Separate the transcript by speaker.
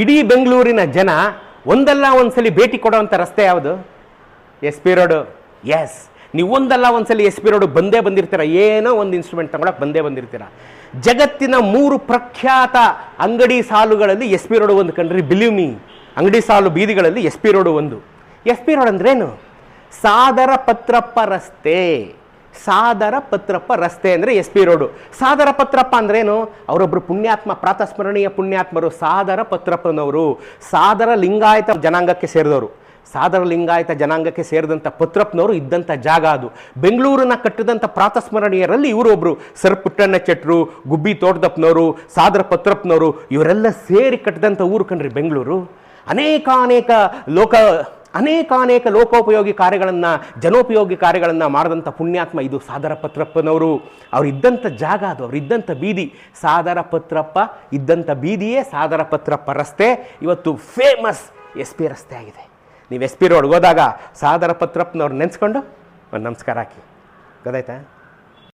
Speaker 1: ಇಡೀ ಬೆಂಗಳೂರಿನ ಜನ ಒಂದಲ್ಲ ಒಂದ್ಸಲಿ ಭೇಟಿ ಕೊಡೋವಂಥ ರಸ್ತೆ ಯಾವುದು? S P road. ಎಸ್ ನೀವು ಒಂದಲ್ಲ ಒಂದ್ಸಲಿ ಎಸ್ ಪಿ ರೋಡು ಬಂದೇ ಬಂದಿರ್ತೀರ. ಏನೋ ಒಂದು ಇನ್ಸ್ಟ್ರೂಮೆಂಟ್ ತಗೊಳಕ್ಕೆ ಬಂದೇ ಬಂದಿರ್ತೀರ. ಜಗತ್ತಿನ ಮೂರು ಪ್ರಖ್ಯಾತ ಅಂಗಡಿ ಸಾಲುಗಳಲ್ಲಿ ಎಸ್ ಪಿ ರೋಡು ಒಂದು ಕಂಡ್ರಿ ಬಿಲೀವ್ ಮೀ ಅಂಗಡಿ ಸಾಲು ಬೀದಿಗಳಲ್ಲಿ ಎಸ್ ಪಿ ರೋಡು ಒಂದು. ಎಸ್ ಪಿ ರೋಡ್ ಅಂದ್ರೇನು? ಸಾದರ ಪತ್ರಪ್ಪ ರಸ್ತೆ. ಸಾದರ ಪತ್ರಪ್ಪ ರಸ್ತೆ ಅಂದರೆ S P road. Sadar Patrappa ಅಂದ್ರೇನು? ಅವರೊಬ್ಬರು ಪುಣ್ಯಾತ್ಮ, ಪ್ರಾತಸ್ಮರಣೀಯ ಪುಣ್ಯಾತ್ಮರು, ಸಾದರ ಪತ್ರಪ್ಪನವರು. ಸಾದರ ಲಿಂಗಾಯತ ಜನಾಂಗಕ್ಕೆ ಸೇರಿದವರು. ಸಾದರ ಲಿಂಗಾಯತ ಜನಾಂಗಕ್ಕೆ ಸೇರಿದಂಥ ಪತ್ರಪ್ಪನವರು ಇದ್ದಂಥ ಜಾಗ ಅದು. ಬೆಂಗಳೂರನ್ನ ಕಟ್ಟಿದಂಥ ಪ್ರಾತಸ್ಮರಣೀಯರಲ್ಲಿ ಇವರೊಬ್ಬರು ಸರ್ ಪುಟ್ಟಣ್ಣ ಚಟ್ರು, ಗುಬ್ಬಿ ತೋಟದಪ್ಪನವರು, ಸಾದರ ಪತ್ರಪ್ಪನವರು, ಇವರೆಲ್ಲ ಸೇರಿ ಕಟ್ಟಿದಂಥ ಊರು ಕಣ್ರಿ ಬೆಂಗಳೂರು. ಅನೇಕಾನೇಕ ಲೋಕ ಅನೇಕಾನೇಕ ಲೋಕೋಪಯೋಗಿ ಕಾರ್ಯಗಳನ್ನು, ಜನೋಪಯೋಗಿ ಕಾರ್ಯಗಳನ್ನು ಮಾಡಿದಂಥ ಪುಣ್ಯಾತ್ಮ ಇದು ಸಾದರ ಪತ್ರಪ್ಪನವರು ಅವರಿದ್ದಂಥ ಜಾಗ ಅದು ಅವರಿದ್ದಂಥ ಬೀದಿ. ಸಾದರ ಪತ್ರಪ್ಪ ಇದ್ದಂಥ ಬೀದಿಯೇ ಸಾದರ ಪತ್ರಪ್ಪ ರಸ್ತೆ. ಇವತ್ತು ಫೇಮಸ್ ಎಸ್ ಪಿ ರಸ್ತೆ ಆಗಿದೆ. ನೀವು ಎಸ್ ಪಿ ರೋಡ್ಗೆ ಹೋದಾಗ ಸಾದರ ಪತ್ರಪ್ಪನವ್ರು ನೆನೆಸ್ಕೊಂಡು ಒಂದು ನಮಸ್ಕಾರ ಹಾಕಿ. ಗೊತ್ತಾಯ್ತಾ?